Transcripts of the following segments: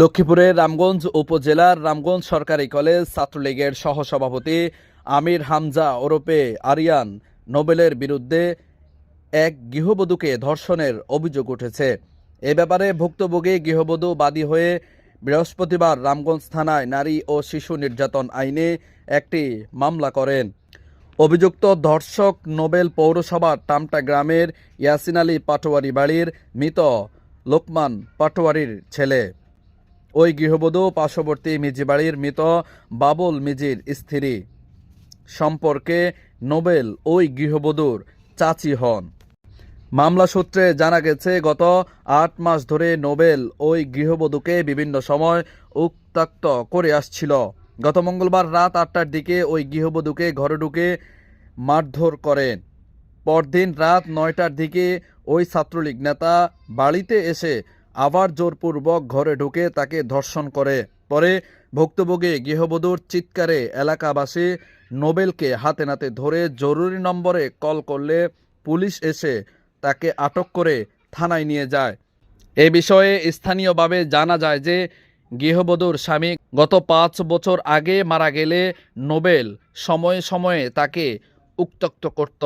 লক্ষ্মীপুরের রামগঞ্জ উপজেলার রামগঞ্জ সরকারি কলেজ ছাত্রলীগের সহসভাপতি আমির হামজা ওরপে আরিয়ান নোবেলের বিরুদ্ধে এক গৃহবধূকে ধর্ষণের অভিযোগ উঠেছে। এ ব্যাপারে ভুক্তভোগী গৃহবধূ বাদী হয়ে বৃহস্পতিবার রামগঞ্জ থানায় নারী ও শিশু নির্যাতন আইনে একটি মামলা করেন। অভিযুক্ত ধর্ষক নোবেল পৌরসভার টামটা গ্রামের ইয়াসিন আলী পাটোয়ারি বাড়ির মৃত লোকমান পাটোয়ারির ছেলে। ওই গৃহবধূ পার্শ্ববর্তী মিজিবাড়ির মৃত বাবুল মিজির স্ত্রী। সম্পর্কে নোবেল ওই গৃহবধূর চাচি হন। মামলা সূত্রে জানা গেছে, গত আট মাস ধরে নোবেল ওই গৃহবধূকে বিভিন্ন সময় উত্তাক্ত করে আসছিল। গত মঙ্গলবার রাত আটটার দিকে ওই গৃহবধূকে ঘরে ঢুকে মারধর করেন। পরদিন রাত নয়টার দিকে ওই ছাত্রলীগ নেতা বাড়িতে এসে আবার জোরপূর্বক ঘরে ঢুকে তাকে ধর্ষণ করে। পরে ভুক্তভোগী গৃহবধূর চিৎকারে এলাকাবাসী নোবেলকে হাতে নাতে ধরে জরুরি নম্বরে কল করলে পুলিশ এসে তাকে আটক করে থানায় নিয়ে যায়। এ বিষয়ে স্থানীয়ভাবে জানা যায় যে গৃহবধূর স্বামী গত পাঁচ বছর আগে মারা গেলে নোবেল সময়ে সময়ে তাকে উত্তক্ত করত।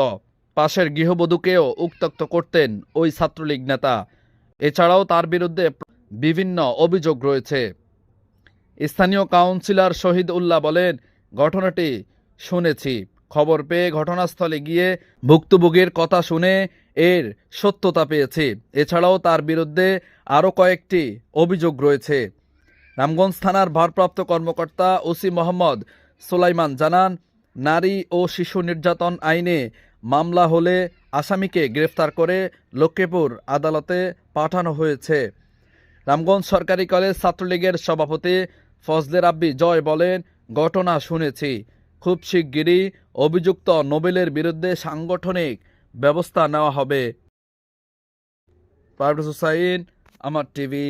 পাশের গৃহবধূকেও উত্তক্ত করতেন ওই ছাত্রলীগ নেতা। এছাড়াও তার বিরুদ্ধে বিভিন্ন অভিযোগ রয়েছে। স্থানীয় কাউন্সিলর শহীদ উল্লাহ বলেন, ঘটনাটি শুনেছি। খবর পেয়ে ঘটনাস্থলে গিয়ে ভুক্তভোগীর কথা শুনে এর সত্যতা পেয়েছি। এছাড়াও তার বিরুদ্ধে আরও কয়েকটি অভিযোগ রয়েছে। রামগঞ্জ থানার ভারপ্রাপ্ত কর্মকর্তা ওসি মোহাম্মদ সোলাইমান জানান, নারী ও শিশু নির্যাতন আইনে মামলা হলে আসামিকে গ্রেফতার করে লক্ষ্মীপুর আদালতে পাঠানো হয়েছে। রামগঞ্জ সরকারি কলেজ ছাত্রলীগের সভাপতি ফজলে রাব্বি জয় বলেন, ঘটনা শুনেছি। খুব শিগগিরই অভিযুক্ত নোবেলের বিরুদ্ধে সাংগঠনিক ব্যবস্থা নেওয়া হবে। পারভেজ হুসাইন আমার টিভি।